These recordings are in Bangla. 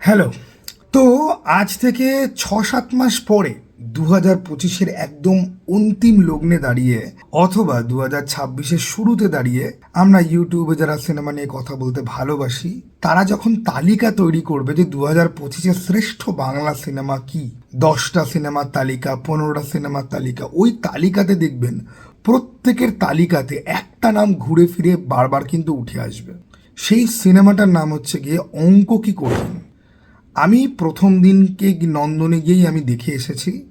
হ্যালো। তো আজ থেকে ছ সাত মাস পরে দু হাজার পঁচিশের একদম অন্তিম লগ্নে দাঁড়িয়ে অথবা দু হাজার ছাব্বিশের শুরুতে দাঁড়িয়ে আমরা ইউটিউবে যারা সিনেমা নিয়ে কথা বলতে ভালোবাসি, তারা যখন তালিকা তৈরি করবে যে দু হাজার পঁচিশের শ্রেষ্ঠ বাংলা সিনেমা কি, দশটা সিনেমার তালিকা, পনেরোটা সিনেমার তালিকা, ওই তালিকাতে দেখবেন প্রত্যেকের তালিকাতে একটা নাম ঘুরে ফিরে বারবার কিন্তু উঠে আসবে। সেই সিনেমাটার নাম হচ্ছে গিয়ে অঙ্ক কি করবেন? আমি প্রথম দিনকে নন্দনে গিয়েই আমি দেখে এসেছি।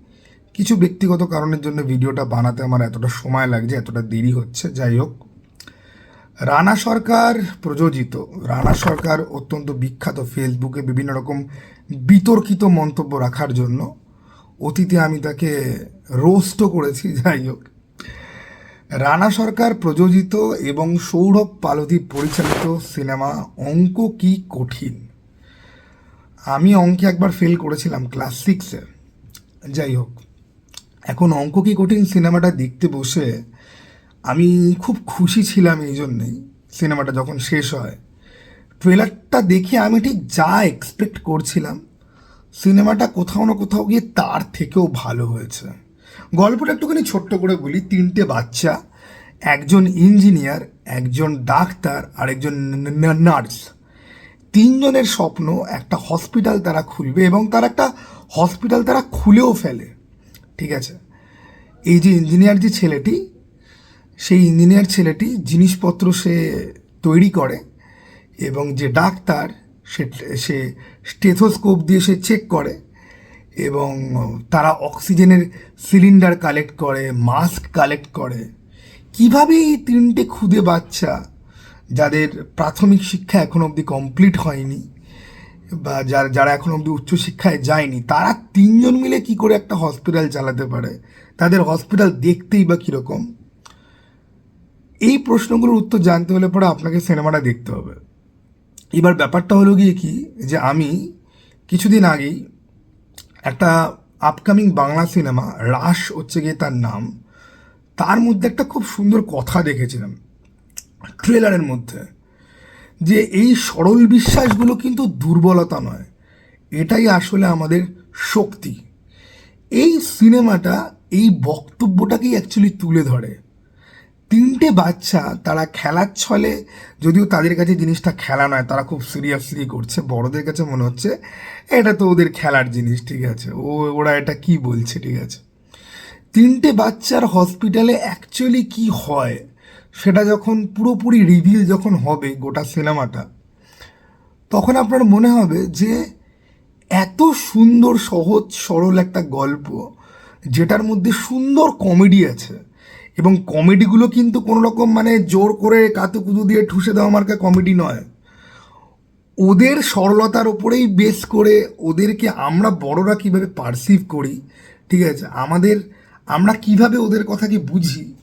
কিছু ব্যক্তিগত কারণের জন্য ভিডিওটা বানাতে আমার এতটা সময় লাগছে, এতটা দেরি হচ্ছে। যাই হোক, রানা সরকার প্রযোজিত, রানা সরকার অত্যন্ত বিখ্যাত ফেসবুকে বিভিন্ন রকম বিতর্কিত মন্তব্য রাখার জন্য অতীতে আমি তাকে রোস্টও করেছি। যাই হোক, রানা সরকার প্রযোজিত এবং সৌরভ পালতি পরিচালিত সিনেমা অঙ্ক কি কঠিন? আমি অঙ্কে একবার ফেল করেছিলাম ক্লাস সিক্সে যাই হোক, এখন অঙ্ক কি কঠিন সিনেমাটা দেখতে বসে আমি খুব খুশি ছিলাম এই জন্যেই সিনেমাটা যখন শেষ হয়। ট্রেলারটা দেখে আমি ঠিক যা এক্সপেক্ট করছিলাম, সিনেমাটা কোথাও না কোথাও গিয়ে তার থেকেও ভালো হয়েছে। গল্পটা একটুখানি ছোট্ট করে বলি, তিনটে বাচ্চা, একজন ইঞ্জিনিয়ার একজন ডাক্তার আর একজন নার্স তিনজনের স্বপ্ন একটা হসপিটাল তারা খুলবে এবং তার একটা হসপিটাল তারা খুলেও ফেলে। ঠিক আছে? এই যে ইঞ্জিনিয়ার যে ছেলেটি, সেই ইঞ্জিনিয়ার ছেলেটি জিনিসপত্র সে তৈরি করে এবং যে ডাক্তার, সে সে স্টেথোস্কোপ দিয়ে সে চেক করে এবং তারা অক্সিজেনের সিলিন্ডার কালেক্ট করে মাস্ক কালেক্ট করে। কীভাবে এই তিনটে খুদে বাচ্চা যাদের প্রাথমিক শিক্ষা এখন অবধি কমপ্লিট হয়নি, বা যারা যারা এখন অবধি উচ্চশিক্ষায় যায়নি, তারা তিনজন মিলে কি করে একটা হসপিটাল চালাতে পারে? তাদের হসপিটাল দেখতেই বা কীরকম? এই প্রশ্নগুলোর উত্তর জানতে হলে পরে আপনাকে সিনেমাটা দেখতে হবে। এবার ব্যাপারটা হলো গিয়ে কি, যে আমি কিছুদিন আগেই একটা আপকামিং বাংলা সিনেমা রাস হচ্ছে গিয়ে তার নাম, তার মধ্যে একটা খুব সুন্দর কথা দেখেছিলাম। ট্রেলারের মধ্যে, যে এই সরল বিশ্বাসগুলো কিন্তু দুর্বলতা নয়। এটাই আসলে আমাদের শক্তি। এই সিনেমাটা, এই বক্তব্যটাকেই অ্যাকচুয়ালি তুলে ধরে। তিনটে বাচ্চা, তারা খেলার ছলে, যদিও তাদের কাছে জিনিসটা খেলা নয়, তারা খুব সিরিয়াসলি করছে। বড়দের কাছে মনে হচ্ছে, এটা তো ওদের খেলার জিনিস, ঠিক আছে? ও, ওরা এটা কি বলছে, ঠিক আছে? তিনটে বাচ্চার হসপিটালে অ্যাকচুয়ালি কি হয়? সেটা যখন পুরোপুরি রিভিল যখন হবে গোটা সিনেমাটা, তখন আপনার মনে হবে যে এত সুন্দর, সহজ, সরল একটা গল্প, যেটার মধ্যে সুন্দর কমেডি আছে। এবং কমেডিগুলো কিন্তু কোনো রকম মানে জোর করে কাতুকুতু দিয়ে ঠুসে দেওয়া মার্কা কমেডি নয়। ওদের সরলতার ওপরেই বেস করে ওদেরকে আমরা বড়রা কীভাবে পারসিভ করি, ঠিক আছে? আমাদের, আমরা কীভাবে ওদের কথাকে বুঝি,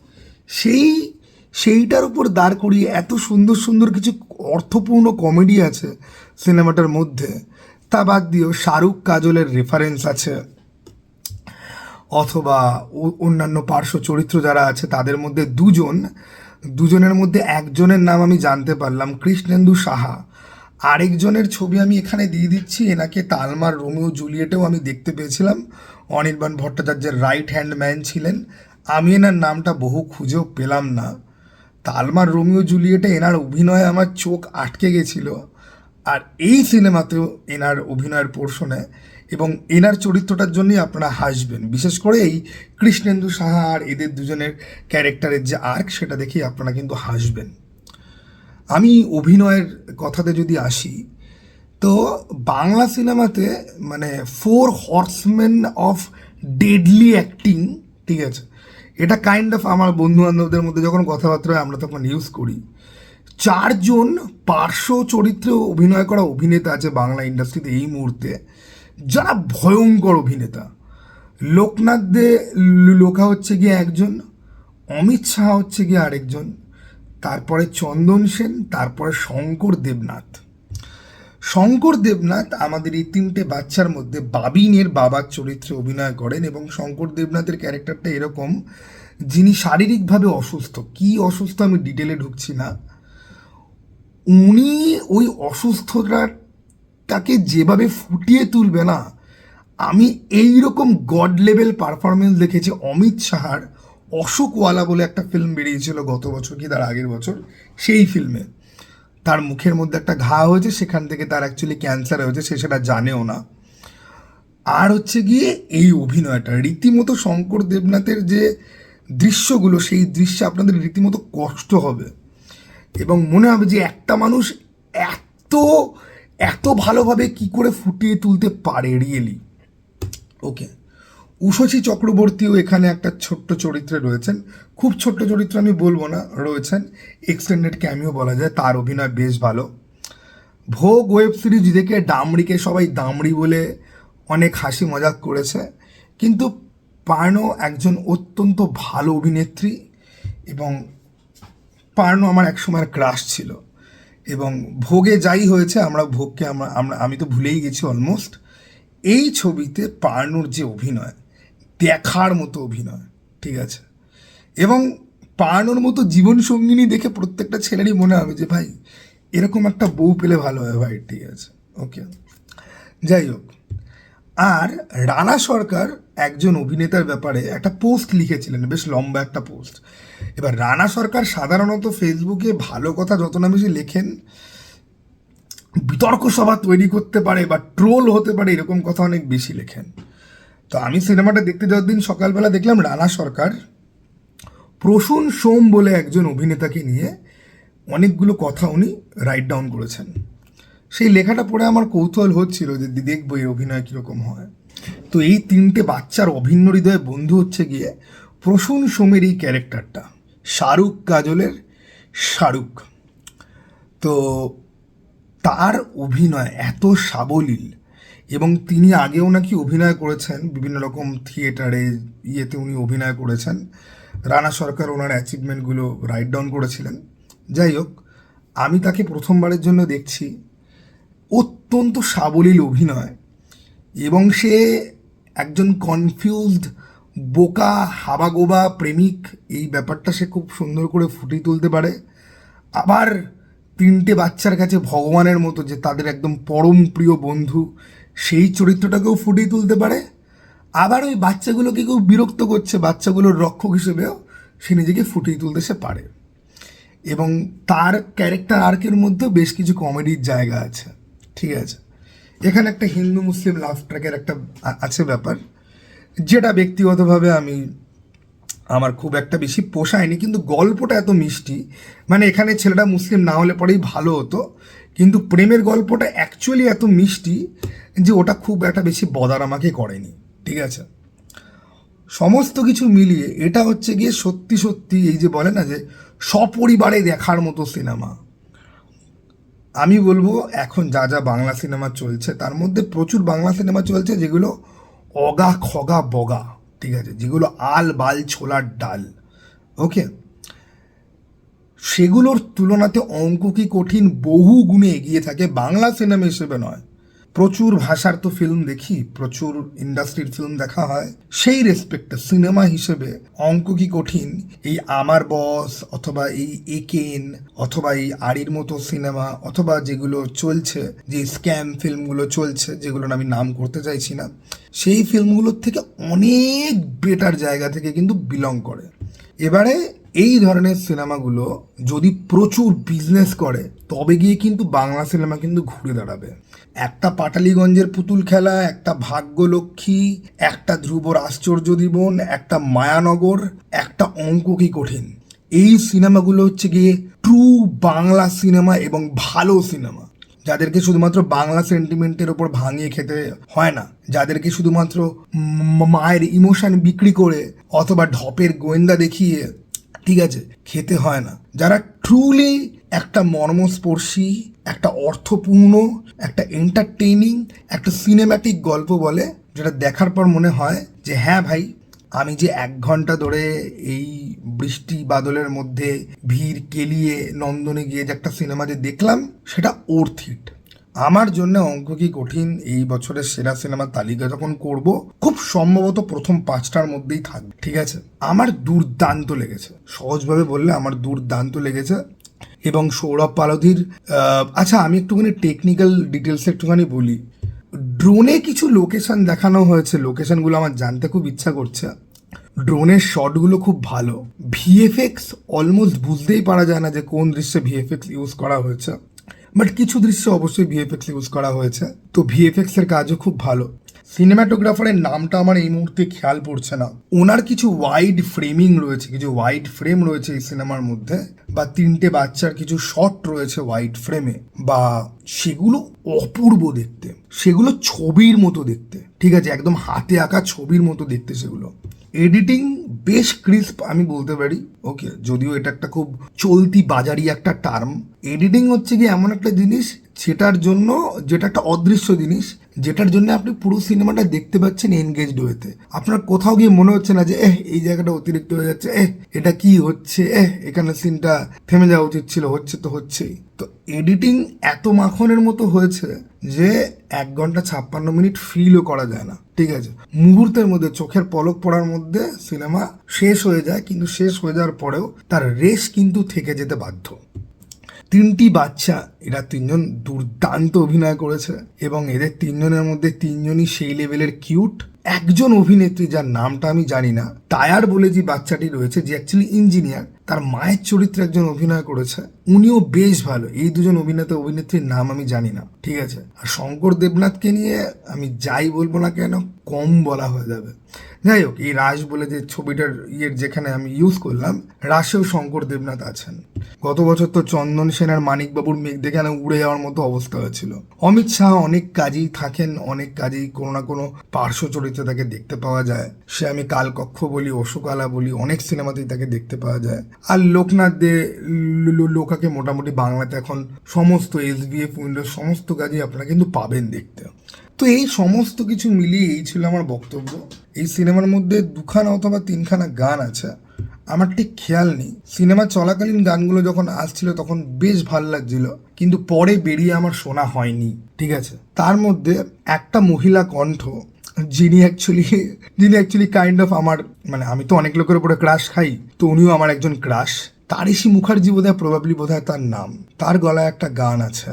সেই সেইটার উপর দাঁড় করিয়ে এত সুন্দর সুন্দর কিছু অর্থপূর্ণ কমেডি আছে সিনেমাটার মধ্যে, তা বাদ দিয়েও শাহরুখ কাজলের রেফারেন্স আছে। অথবা অন্যান্য পার্শ্ব চরিত্র যারা আছে, তাদের মধ্যে দুজন, দুজনের মধ্যে একজনের নাম আমি জানতে পারলাম, কৃষ্ণেন্দু সাহা। আরেকজনের ছবি আমি এখানে দিয়ে দিচ্ছি, এনাকে তালমার, রোমিও, জুলিয়েটেও আমি দেখতে পেয়েছিলাম। অনির্বাণ ভট্টাচার্যের রাইট হ্যান্ড ম্যান ছিলেন। আমি এনার নামটা বহু খুঁজেও পেলাম না। তালমার রোমিও জুলিয়েটে এনার অভিনয়ে আমার চোখ আটকে গেছিল। আর এই সিনেমাতেও এনার অভিনয়ের পোর্শনে এবং এনার চরিত্রটার জন্যই আপনারা হাসবেন। বিশেষ করে এই কৃষ্ণেন্দু সাহা আর এদের দুজনের ক্যারেক্টারের যে আর্ক, সেটা দেখেই আপনারা কিন্তু হাসবেন। আমি অভিনয়ের কথাতে যদি আসি, তো বাংলা সিনেমাতে মানে four horsemen of deadly acting ঠিক আছে? এটা কাইন্ড অফ আমার বন্ধু বান্ধবদের মধ্যে যখন কথাবার্তা হয়, আমরা তখন ইউজ করি। চারজন পার্শ্ব চরিত্রে অভিনয় করা অভিনেতা আছে বাংলা ইন্ডাস্ট্রিতে এই মুহূর্তে। যারা ভয়ঙ্কর অভিনেতা। লোকনাথ দে, লোকা হচ্ছে গিয়ে একজন, অমিত শাহ হচ্ছে গিয়ে আরেকজন। তারপরে চন্দন সেন, তারপরে শঙ্কর দেবনাথ। শঙ্কর দেবনাথ আমাদের এই তিনটে বাচ্চার মধ্যে বাবিনের বাবার চরিত্রে অভিনয় করেন এবং শঙ্কর দেবনাথের ক্যারেক্টারটা এরকম, যিনি শারীরিকভাবে অসুস্থ। কি অসুস্থ আমি ডিটেলে ঢুকছি না। উনি ওই অসুস্থতার ক্যারেক্টারটাকে যেভাবে ফুটিয়ে তুলবে না, আমি এই রকম গড লেভেল পারফরমেন্স দেখেছি। অমিত সাহার অশোকওয়ালা বলে একটা ফিল্ম বেরিয়েছিল গত বছর কি তার আগের বছর, সেই ফিল্মে তার মুখের মধ্যে একটা ঘা হয়েছে, সেখান থেকে তার অ্যাকচুয়ালি ক্যান্সার হয়েছে, সে সেটা জানেও না। আর হচ্ছে গিয়ে এই অভিনয়টা, রীতিমতো শঙ্কর দেবনাথের যে দৃশ্যগুলো, সেই দৃশ্যে আপনাদের রীতিমতো কষ্ট হবে। এবং মনে হবে যে একটা মানুষ এত এত ভালোভাবে কি করে ফুটিয়ে তুলতে পারে রিয়েলি ওকে উষসী চক্রবর্তীও এখানে একটা ছোট্ট চরিত্রে রয়েছেন। খুব ছোট্ট চরিত্র আমি বলব না, রয়েছেন। এক্সটেন্ডেড ক্যামিও বলা যায়, তার অভিনয় বেশ ভালো। ভোগ ওয়েব সিরিজ দেখে ডামরিকে সবাই দামড়ি বলে অনেক হাসি মজাক করেছে। কিন্তু পার্নো একজন অত্যন্ত ভালো অভিনেত্রী এবং পার্নো আমার একসময় ক্রাশ ছিল। এবং ভোগে যাই হয়েছে, আমরা ভোগকে আমরা আমরা, আমি তো ভুলেই গেছি অলমোস্ট এই ছবিতে পার্নোর যে অভিনয় দেখার মতো অভিনয়, ঠিক আছে? এবং পাড়ানোর মতো জীবন সঙ্গিনী দেখে প্রত্যেকটা ছেলেরই মনে হবে যে, ভাই, এরকম একটা বউ পেলে ভালো হয়, ভাই, ঠিক আছে? ওকে যাই হোক, আর রানা সরকার একজন অভিনেতার ব্যাপারে একটা পোস্ট লিখেছিলেন, বেশ লম্বা একটা পোস্ট এবার রানা সরকার সাধারণত ফেসবুকে ভালো কথা যত না বেশি লেখেন, বিতর্ক সভা তৈরি করতে পারে বা ট্রোল হতে পারে, এরকম কথা অনেক বেশি লেখেন। তো আমি সিনেমাটা দেখতে যাওয়ার দিন সকালবেলা দেখলাম রানা সরকার, প্রসূন সোম বলে একজন অভিনেতাকে নিয়ে অনেকগুলো কথা উনি রাইট ডাউন করেছেন। সেই লেখাটা পড়ে আমার কৌতূহল হচ্ছিল যে দেখব এই অভিনয় কীরকম হয়। তো এই তিনটে বাচ্চার অভিন্ন হৃদয়ে বন্ধু হচ্ছে গিয়ে প্রসূন সোমের এই ক্যারেক্টারটা, শাহরুখ কাজলের শাহরুখ। তো তার অভিনয় এত সাবলীল এবং তিনি আগেও নাকি অভিনয় করেছেন, বিভিন্ন রকম থিয়েটারে ইয়েতে উনি অভিনয় করেছেন। রানা সরকার ওনার অ্যাচিভমেন্টগুলো রাইট ডাউন করেছিলেন। যাই হোক, আমি তাকে প্রথমবারের জন্য দেখছি। অত্যন্ত সাবলীল অভিনয় এবং সে একজন কনফিউজড বোকা, হাবাগোবা প্রেমিক। এই ব্যাপারটা সে খুব সুন্দর করে ফুটিয়ে তুলতে পারে। আবার তিনটে বাচ্চার কাছে ভগবানের মতো যে তাদের একদম পরম প্রিয় বন্ধু। সেই চরিত্রটাকেও ফুটিয়ে তুলতে পারে। আবার ওই বাচ্চাগুলোকে কেউ বিরক্ত করছে, বাচ্চাগুলোর রক্ষক হিসেবেও সে নিজেকে ফুটিয়ে তুলতে সে পারে। এবং তার ক্যারেক্টার আর্কের মধ্যেও বেশ কিছু কমেডির জায়গা আছে। ঠিক আছে? এখানে একটা হিন্দু মুসলিম লাভ ট্র্যাকের একটা আছে ব্যাপার, যেটা ব্যক্তিগতভাবে আমি, আমার খুব একটা বেশি পোষায়নি, কিন্তু গল্পটা এত মিষ্টি। মানে এখানে ছেলেটা মুসলিম না হলে পরেই ভালো হতো, কিন্তু প্রেমের গল্পটা অ্যাকচুয়ালি এত মিষ্টি যে ওটা খুব একটা বেশি বদার আমাকে করেনি, ঠিক আছে? সমস্ত কিছু মিলিয়ে এটা হচ্ছে গিয়ে সত্যি সত্যি এই যে বলে না যে সপরিবারে দেখার মতো সিনেমা। আমি বলব এখন যা যা বাংলা সিনেমা চলছে, তার মধ্যে প্রচুর বাংলা সিনেমা চলছে যেগুলো অগা খগা বগা, ঠিক আছে? যেগুলো আল বাল ছোলার ডাল, ওকে? সেগুলোর তুলনাতে অঙ্ক কি কঠিন? বহু গুণে এগিয়ে থাকে। বাংলা সিনেমা হিসেবে নয়। প্রচুর ভাষার তো ফিল্ম দেখি, প্রচুর ইন্ডাস্ট্রির ফিল্ম দেখা হয়। সেই রেসপেক্টে সিনেমা হিসেবে অঙ্ক কি কঠিন? এই আমার বস অথবা এই একেন অথবা এই আড়ির মতো সিনেমা অথবা যেগুলো চলছে, যে স্ক্যাম ফিল্মগুলো চলছে যেগুলো আমি নাম করতে চাইছি না, সেই ফিল্মগুলোর থেকে অনেক বেটার জায়গা থেকে কিন্তু বিলং করে। এবারে এই ধরনের সিনেমাগুলো যদি প্রচুর বিজনেস করে, তবে গিয়ে কিন্তু বাংলা সিনেমা কিন্তু ঘুরে দাঁড়াবে। একটা পাটালিগঞ্জের পুতুল খেলা, একটা ভাগ্যলক্ষ্মী, একটা ধ্রুবর আশ্চর্য জীবন, একটা মায়ানগর, একটা অঙ্ক কি কঠিন। এই সিনেমাগুলো হচ্ছে গিয়ে ট্রু বাংলা সিনেমা এবং ভালো সিনেমা। যাদেরকে শুধুমাত্র বাংলা সেন্টিমেন্টের ওপর ভাঙিয়ে খেতে হয় না, যাদেরকে শুধুমাত্র মায়ের ইমোশন বিক্রি করে অথবা ঢপের গোয়েন্দা দেখিয়ে ঠিক আছে, খেতে হয় না। যারা ট্রুলি একটা মর্মস্পর্শী, একটা অর্থপূর্ণ, একটা এন্টারটেইনিং একটা সিনেম্যাটিক গল্প বলে, যেটা দেখার পর মনে হয় যে হ্যাঁ ভাই, আমি যে এক ঘণ্টা ধরে এই বৃষ্টি বাদলের মধ্যে ভিড় কেলিয়ে নন্দনে গিয়ে যে একটা সিনেমা যে দেখলাম, সেটা ওর্থিট আমার জন্য অঙ্ক কি কঠিন? এই বছরের সেরা সিনেমার তালিকা যখন করব, খুব সম্ভবত প্রথম পাঁচটার মধ্যেই থাকবে, ঠিক আছে? আমার দুর্দান্ত লেগেছে। সহজভাবে বললে আমার দুর্দান্ত লেগেছে। এবং সৌরভ পালধির আচ্ছা আমি একটুখানি টেকনিক্যাল ডিটেলস একটুখানি বলি। ড্রোনে কিছু লোকেশন দেখানো হয়েছে লোকেশনগুলো আমার জানতে খুব ইচ্ছা করছে। ড্রোনের শটগুলো খুব ভালো। ভিএফএক্স অলমোস্ট বুঝতেই পারা যায় না যে কোন দৃশ্যে ভিএফএক্স ইউজ করা হয়েছে। বাট কিছু দৃশ্যে অবশ্যই ভিএফএক্স ইউজ করা হয়েছে। তো ভিএফএক্স এর কাজও খুব ভালো। সিনেমাটোগ্রাফারের নামটা আমার এই মুহূর্তে খেয়াল পড়ছে না। ওনার কিছু ওয়াইড ফ্রেমিং রয়েছে, কিছু ওয়াইড ফ্রেম রয়েছে এই সিনেমার মধ্যে, বা তিনটে বাচ্চার কিছু শট রয়েছে ওয়াইড ফ্রেমে বা সেগুলো অপূর্ব দেখতে। সেগুলো ছবির মতো দেখতে, ঠিক আছে? একদম হাতে আঁকা ছবির মতো দেখতে সেগুলো। এডিটিং বেশ ক্রিস্প আমি বলতে পারি। ওকে যদিও এটা একটা খুব চলতি, বাজারি একটা টার্ম এডিটিং হচ্ছে কি এমন একটা জিনিস, সেটার জন্য যেটা একটা অদৃশ্য জিনিস যেটার জন্য আপনি পুরো সিনেমাটা দেখতে পাচ্ছেন এনগেজড হয়েতে। আপনার কোথাও গিয়ে মনে হচ্ছে না যে, এহ, এই জায়গাটা অতিরিক্ত হয়ে যাচ্ছে, এহ, এটা কি হচ্ছে, এহ, এখানে সিনটা থেমে যাওয়া উচিত ছিল, হচ্ছে তো হচ্ছেই। তো এডিটিং এত মাখনের মতো হয়েছে যে, এক ঘণ্টা ছাপ্পান্ন মিনিট ফিলও করা যায় না। ঠিক আছে? মুহূর্তের মধ্যে, চোখের পলক পড়ার মধ্যে সিনেমা শেষ হয়ে যায়, কিন্তু শেষ হয়ে যাওয়ার পরেও তার রেশ কিন্তু থেকে যেতে বাধ্য। তিনটি বাচ্চা। এরা তিনজন দুর্দান্ত অভিনয় করেছে এবং এদের তিনজনের মধ্যে তিনজনই সেই লেভেলের কিউট একজন অভিনেত্রী যার নামটা আমি জানি না। টায়ার বলে যে বাচ্চাটি রয়েছে, যে অ্যাকচুয়ালি ইঞ্জিনিয়ার তার মায়ের চরিত্রে একজন অভিনয় করেছে, উনিও বেশ ভালো। এই দুজন অভিনেতা, অভিনেত্রীর নাম আমি জানি না, ঠিক আছে? আর শঙ্কর দেবনাথকে নিয়ে আমি যাই বলব না কেন, কম বলা হয়ে যাবে। যাই হোক, এই রাস বলে যে ছবিটার ইয়ের যেখানে আমি ইউজ করলাম রাসেও শঙ্কর দেবনাথ আছেন। গত বছর তো চন্দন সেনার মানিকবাবুর মেঘ দেখে উড়ে যাওয়ার মতো অবস্থা হয়েছিল। অমিত শাহ অনেক কাজেই থাকেন, অনেক কাজেই কোনো না কোনো পার্শ্ব চরিত্রে তাকে দেখতে পাওয়া যায়। সে আমি কালকক্ষ বলি অশোকালা বলি, অনেক সিনেমাতেই তাকে দেখতে পাওয়া যায়। আর লোকনাথ দে লোকাকে মোটামুটি বাংলাতে এখন সমস্ত এস বিএফ উইন্ডোজ সমস্ত কাজেই আপনারা কিন্তু পাবেন দেখতে। তো এই সমস্ত কিছু মিলিয়ে এই ছিল আমার বক্তব্য। এই সিনেমার মধ্যে দুখানা অথবা তিনখানা গান আছে। আমার ঠিক খেয়াল নেই। সিনেমা চলাকালীন গানগুলো যখন আসছিল তখন বেশ ভালো লাগছিল, কিন্তু পরে বেরিয়ে আমার শোনা হয়নি। ঠিক আছে? তার মধ্যে একটা মহিলা কণ্ঠ যিনি অ্যাকচুয়ালি যিনি অ্যাকচুয়ালি কাইন্ড অফ আমার মানে আমি তো অনেক লোকের উপরে ক্রাশ খাই, তো উনিও আমার একজন ক্রাশ তারিশি মুখার্জি বোধহয় প্রবাবলি বোধহয় তার নাম। তার গলায় একটা গান আছে।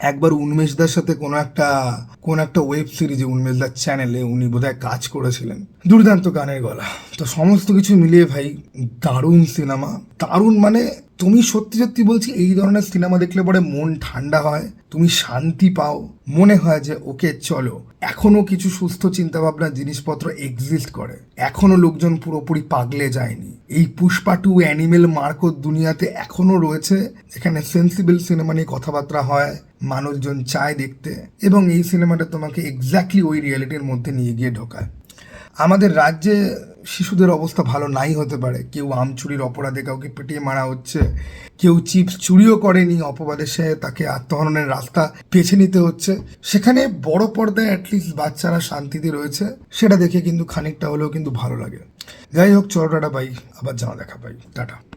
একবার উন্মেশদার সাথে কোনো একটা, কোন একটা ওয়েব সিরিজে উন্মেশদার চ্যানেলে উনি বোধহয় কাজ করেছিলেন। দুর্দান্ত গানের গলা। তো সমস্ত কিছু মিলিয়ে ভাই, দারুণ সিনেমা দারুণ মানে তুমি সত্যি সত্যি বলছি এই ধরনের সিনেমা দেখলে পরে মন ঠান্ডা হয়, তুমি শান্তি পাও, মনে হয় যে ওকে চলো। এখনও কিছু সুস্থ চিন্তাভাবনা জিনিসপত্র এক্সিস্ট করে। এখনও লোকজন পুরোপুরি পাগলে যায়নি। এই পুষ্পা টু অ্যানিমেল মার্কোর দুনিয়াতে এখনও রয়েছে এখানে সেন্সিবল সিনেমা নিয়ে কথাবার্তা হয়, মানুষজন চায় দেখতে, এবং এই সিনেমাটা তোমাকে এক্স্যাক্টলি ওই রিয়েলিটির মধ্যে নিয়ে গিয়ে ঢোকায়। আমাদের রাজ্যে শিশুদের অবস্থা ভালো নাই হতে পারে। কেউ আম চুরির অপরাধে কাউকে পেটিয়ে মারা হচ্ছে, কেউ চিপস চুরিও করেনি, অপবাদের সে তাকে আত্মহরণের রাস্তা বেছে নিতে হচ্ছে। সেখানে বড় পর্দায় অ্যাটলিস্ট বাচ্চারা শান্তিতে রয়েছে, সেটা দেখে কিন্তু খানিকটা হলেও কিন্তু ভালো লাগে। যাই হোক, চলো টাটা পাই আবার জানা দেখা পাই টাটা।